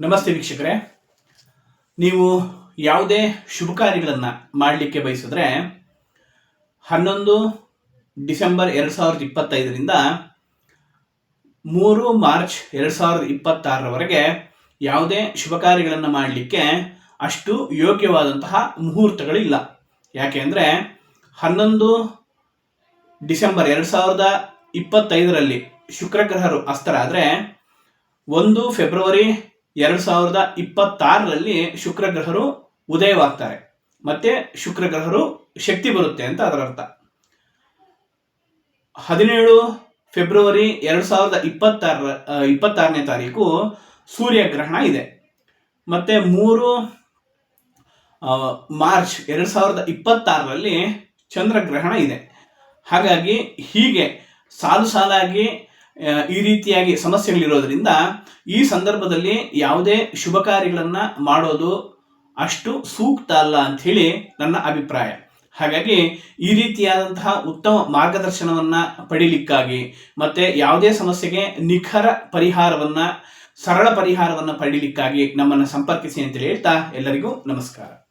ನಮಸ್ತೆ ವೀಕ್ಷಕರೇ. ನೀವು ಯಾವುದೇ ಶುಭ ಕಾರ್ಯಗಳನ್ನು ಮಾಡಲಿಕ್ಕೆ ಬಯಸಿದ್ರೆ ಹನ್ನೊಂದು ಡಿಸೆಂಬರ್ ಎರಡು ಸಾವಿರದ ಇಪ್ಪತ್ತೈದರಿಂದ ಮೂರು ಮಾರ್ಚ್ ಎರಡು ಸಾವಿರದ ಇಪ್ಪತ್ತಾರರವರೆಗೆ ಯಾವುದೇ ಶುಭ ಕಾರ್ಯಗಳನ್ನು ಮಾಡಲಿಕ್ಕೆ ಅಷ್ಟು ಯೋಗ್ಯವಾದಂತಹ ಮುಹೂರ್ತಗಳಿಲ್ಲ. ಯಾಕೆ ಅಂದರೆ ಹನ್ನೊಂದು ಡಿಸೆಂಬರ್ ಎರಡು ಸಾವಿರದ ಇಪ್ಪತ್ತೈದರಲ್ಲಿ ಶುಕ್ರಗ್ರಹರು ಅಸ್ತರಾದರೆ ಒಂದು ಫೆಬ್ರವರಿ ಎರಡು ಸಾವಿರದ ಇಪ್ಪತ್ತಾರರಲ್ಲಿ ಶುಕ್ರಗ್ರಹರು ಉದಯವಾಗ್ತಾರೆ. ಮತ್ತೆ ಶುಕ್ರಗ್ರಹರು ಶಕ್ತಿ ಬರುತ್ತೆ ಅಂತ ಅದರ ಅರ್ಥ. ಹದಿನೇಳು ಫೆಬ್ರವರಿ ಎರಡು ಸಾವಿರದ ಇಪ್ಪತ್ತಾರ ಇಪ್ಪತ್ತಾರನೇ ತಾರೀಕು ಸೂರ್ಯಗ್ರಹಣ ಇದೆ. ಮತ್ತೆ ಮೂರು ಮಾರ್ಚ್ ಎರಡು ಸಾವಿರದ ಇಪ್ಪತ್ತಾರರಲ್ಲಿ ಚಂದ್ರಗ್ರಹಣ ಇದೆ. ಹಾಗಾಗಿ ಹೀಗೆ ಸಾಲು ಸಾಲಾಗಿ ಈ ರೀತಿಯಾಗಿ ಸಮಸ್ಯೆಗಳಿರೋದ್ರಿಂದ ಈ ಸಂದರ್ಭದಲ್ಲಿ ಯಾವುದೇ ಶುಭ ಕಾರ್ಯಗಳನ್ನು ಮಾಡೋದು ಅಷ್ಟು ಸೂಕ್ತ ಅಲ್ಲ ಅಂತ ಹೇಳಿ ನನ್ನ ಅಭಿಪ್ರಾಯ. ಹಾಗಾಗಿ ಈ ರೀತಿಯಾದಂತಹ ಉತ್ತಮ ಮಾರ್ಗದರ್ಶನವನ್ನ ಪಡೀಲಿಕ್ಕಾಗಿ ಮತ್ತೆ ಯಾವುದೇ ಸಮಸ್ಯೆಗೆ ನಿಖರ ಪರಿಹಾರವನ್ನ, ಸರಳ ಪರಿಹಾರವನ್ನ ಪಡೀಲಿಕ್ಕಾಗಿ ನಮ್ಮನ್ನು ಸಂಪರ್ಕಿಸಿ ಅಂತ ಹೇಳ್ತಾ ಎಲ್ಲರಿಗೂ ನಮಸ್ಕಾರ.